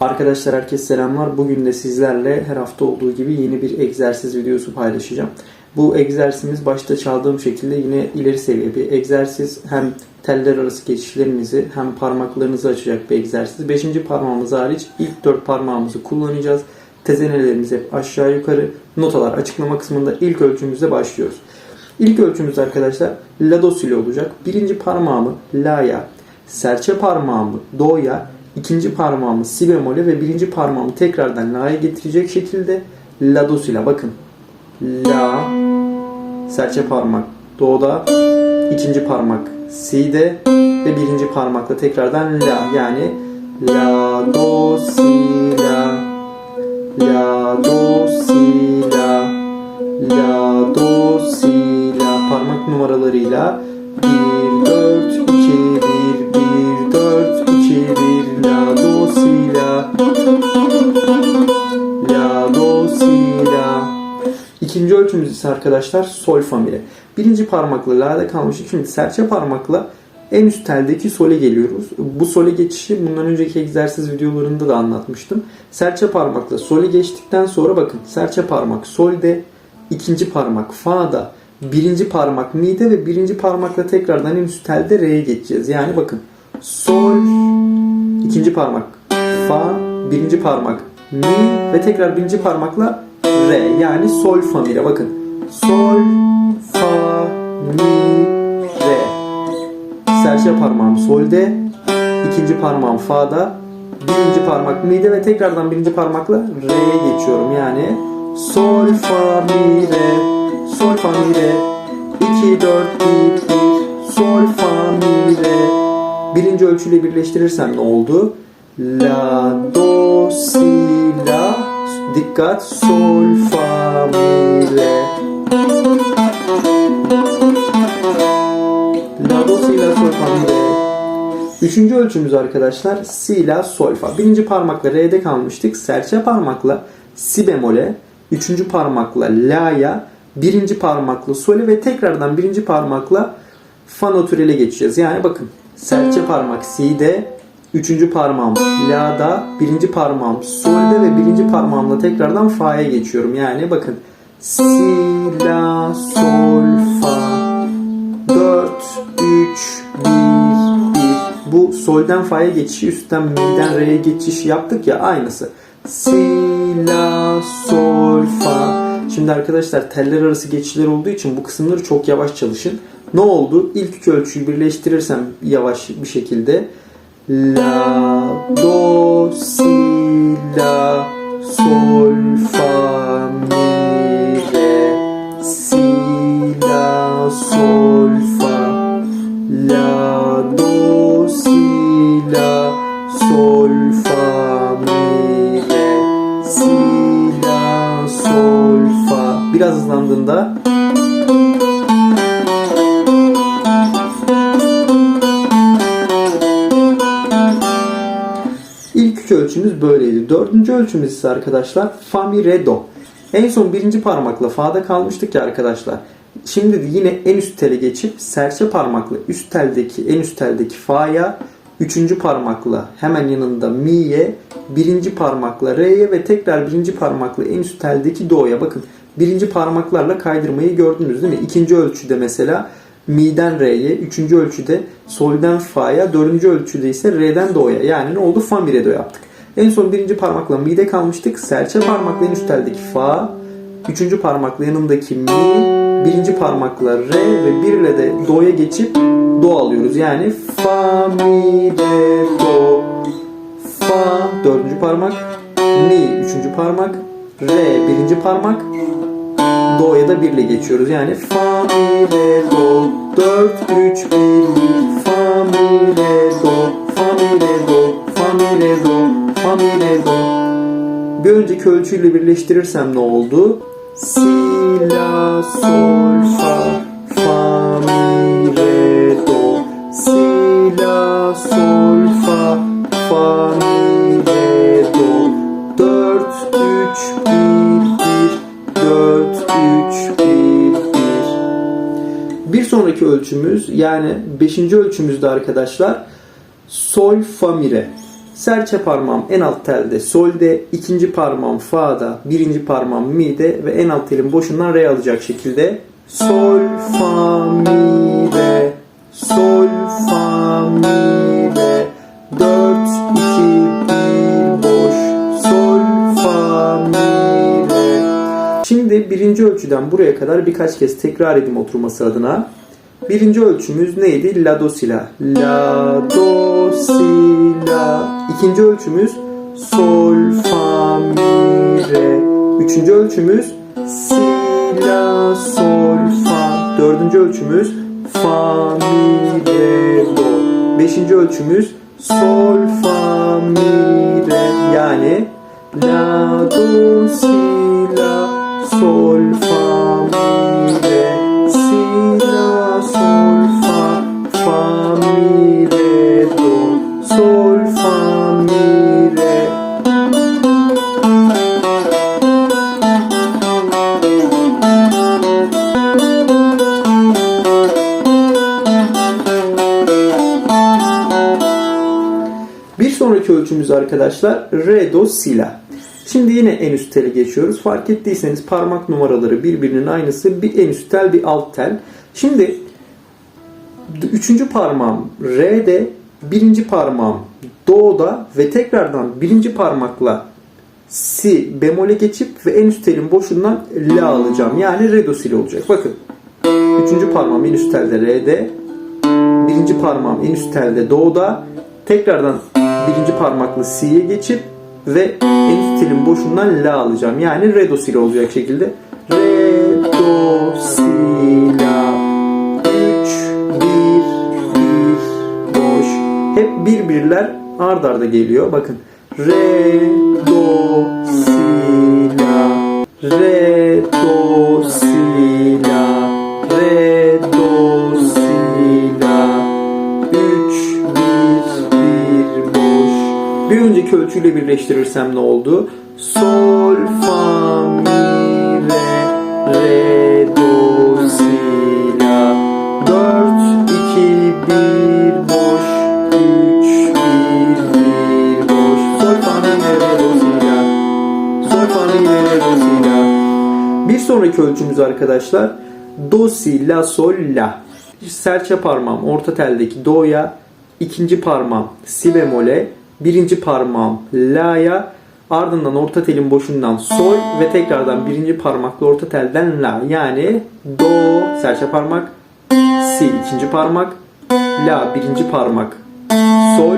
Arkadaşlar herkese selamlar. Bugün de sizlerle her hafta olduğu gibi yeni bir egzersiz videosu paylaşacağım. Bu egzersizimiz başta çaldığım şekilde yine ileri seviye bir egzersiz. Hem teller arası geçişlerinizi hem parmaklarınızı açacak bir egzersiz. Beşinci parmağımız hariç ilk dört parmağımızı kullanacağız. Tezenelerimiz hep aşağı yukarı. Notalar açıklama kısmında ilk ölçümüzle başlıyoruz. İlk ölçümüz arkadaşlar la do ile olacak. Birinci parmağımı la'ya, serçe parmağımı do'ya, ikinci parmağımı si bemole ve birinci parmağımı tekrardan la'ya getirecek şekilde la do ile bakın. La, serçe parmak do'da, ikinci parmak si'de ve birinci parmakla tekrardan la yani la do si la La do si la La do numaralarıyla 1 4 2 1 1 4 2 1 la do si la La do si la İkinci ölçümüz ise arkadaşlar sol fa mi re. Birinci parmakla la'da kalmıştık. Şimdi serçe parmakla en üst teldeki sole geliyoruz. Bu sole geçişi bundan önceki egzersiz videolarında da anlatmıştım. Serçe parmakla sole geçtikten sonra bakın serçe parmak solde, ikinci parmak fa'da, birinci parmak mi'de ve birinci parmakla tekrardan en üst telde re'ye geçeceğiz. Yani bakın sol, ikinci parmak fa, birinci parmak mi ve tekrar birinci parmakla re yani sol fa mi re. Bakın sol, fa, mi, re serçe parmağım solde, ikinci parmağım fa'da, birinci parmak mi'de ve tekrardan birinci parmakla re'ye geçiyorum. Yani sol fa mi re, sol fa mi re, 2 4 1 1 sol fa mi re. Birinci ölçüyle birleştirirsem ne oldu? La do si la dikkat sol fa mi re. La do si la sol fa mi re. Üçüncü ölçümüz arkadaşlar si la sol fa. Birinci parmakla re'de kalmıştık. Serçe parmakla si bemole, üçüncü parmakla la'ya, birinci parmakla sole ve tekrardan birinci parmakla fa natürele geçeceğiz. Yani bakın serçe parmak si'de, üçüncü parmağım la'da, birinci parmağım solde ve birinci parmağımla tekrardan fa'ya geçiyorum. Yani bakın si la sol fa 4 3 1 1 bu solden fa'ya geçişi üstten mi'den re'ye geçiş yaptık ya aynısı. Si la sol fa. Şimdi arkadaşlar teller arası geçişler olduğu için bu kısımları çok yavaş çalışın. Ne oldu? İlk iki ölçüyü birleştirirsem yavaş bir şekilde la do si la sol fa mi re si la sol biraz hızlandığında İlk üç ölçümüz böyleydi. Dördüncü ölçümüz ise arkadaşlar fa mi re do. En son birinci parmakla fa'da kalmıştık ya arkadaşlar. Şimdi de yine en üst tele geçip serçe parmakla üst teldeki en üst teldeki fa'ya, üçüncü parmakla hemen yanında mi'ye, birinci parmakla re'ye ve tekrar birinci parmakla en üst teldeki do'ya bakın. Birinci parmaklarla kaydırmayı gördünüz değil mi? İkinci ölçüde mesela mi'den re'ye, üçüncü ölçüde solden fa'ya, dördüncü ölçüde ise re'den do'ya. Yani ne oldu? Fa mi re do yaptık. En son birinci parmakla mi'de kalmıştık. Serçe parmakla en üst teldeki fa, üçüncü parmakla yanındaki mi, birinci parmakla re ve bir ile de do'ya geçip do alıyoruz. Yani fa mi re do fa dördüncü parmak mi üçüncü parmak re birinci parmak do'ya da 1 ile geçiyoruz. Yani fa mi re do. 4 3 1 1 fa mi re do. Fa mi re do. Fa mi re do. Fa mi re do. Bir önceki ölçüyle birleştirirsem ne oldu? Si, la, sol, fa, sonraki ölçü ölçümüz yani 5. ölçümüzde arkadaşlar sol fa mi re. Serçe parmağım en alt telde solde, ikinci parmağım fa'da, birinci parmağım mi'de ve en alt telin boşundan re alacak şekilde sol fa mi re sol fa mi re 4 2 1 boş sol fa mi re Şimdi birinci ölçüden buraya kadar birkaç kez tekrar edeyim oturması adına. Birinci ölçümüz neydi? La do si la. La do si la. İkinci ölçümüz sol fa mi re. Üçüncü ölçümüz si la sol fa. Dördüncü ölçümüz fa mi re do. Beşinci ölçümüz sol fa mi re. Yani la do si la sol fa mi arkadaşlar re do si la. Şimdi yine en üst tele geçiyoruz. Fark ettiyseniz parmak numaraları birbirinin aynısı. Bir en üst tel, bir alt tel. Şimdi üçüncü parmağım R'de, birinci parmağım Do'da ve tekrardan birinci parmakla Si bemole geçip ve en üst telin boşundan La alacağım. Yani Re do si olacak. Bakın. Üçüncü parmağım en üst telde R'de, birinci parmağım en üst telde Do'da, tekrardan birinci parmakla Si'ye geçip ve en telin boşundan la alacağım. Yani re do si la olacak şekilde. Re do si la 3 1 1 boş. Hep bir birler ard arda geliyor. Bakın. Re do si la re do si Önceki ölçüyle birleştirirsem ne oldu? Sol, fa, mi, re, re, do, si, la. 4, 2, 1, boş. 3, 1, 1, boş. Sol, fa, mi, re, re, do, si, la. Sol, fa, mi, re, re, do, si, la. Bir sonraki ölçümüz arkadaşlar. Do, si, la, sol, la. Serçe parmağım orta teldeki do'ya, ikinci parmağım si bemole, birinci parmağım la'ya, ardından orta telin boşundan sol ve tekrardan birinci parmakla orta telden la. Yani do serçe parmak, si ikinci parmak, la birinci parmak, sol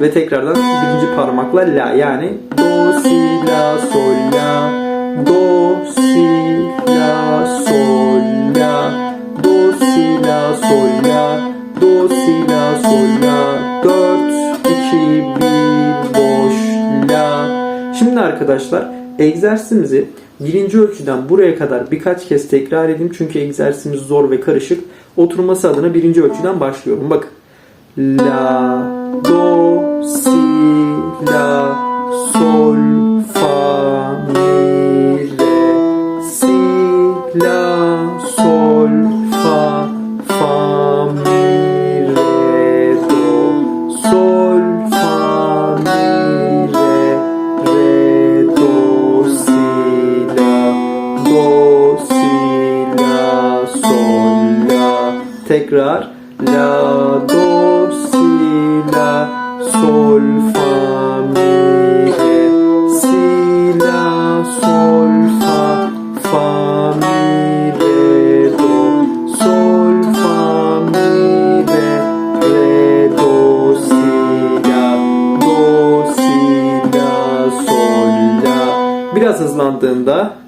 ve tekrardan birinci parmakla la. Yani do si la sol la, do si la sol arkadaşlar egzersizimizi birinci ölçüden buraya kadar birkaç kez tekrar edeyim. Çünkü egzersizimiz zor ve karışık. Oturması adına birinci ölçüden başlıyorum. Bakın. La, do, si, la, sol, fa, mi, re, si, la, sol, Tekrar. La, do, si, la, sol, fa, mi, re, si, la, sol, fa, fa, mi, re, do, sol, fa, mi, re, re, do, si, la, do, si, la, sol, la. Biraz hızlandığında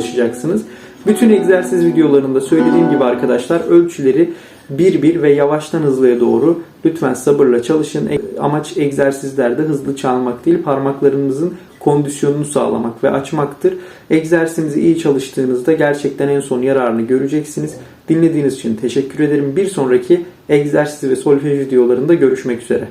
ulaşacaksınız. Bütün egzersiz videolarında söylediğim gibi arkadaşlar ölçüleri bir bir ve yavaştan hızlıya doğru Lütfen sabırla çalışın. E- Amaç egzersizlerde hızlı çalmak değil, parmaklarınızın kondisyonunu sağlamak ve açmaktır. Egzersizinizi iyi çalıştığınızda gerçekten en son yararını göreceksiniz. Dinlediğiniz için teşekkür ederim. Bir sonraki egzersiz ve solfej videolarında görüşmek üzere.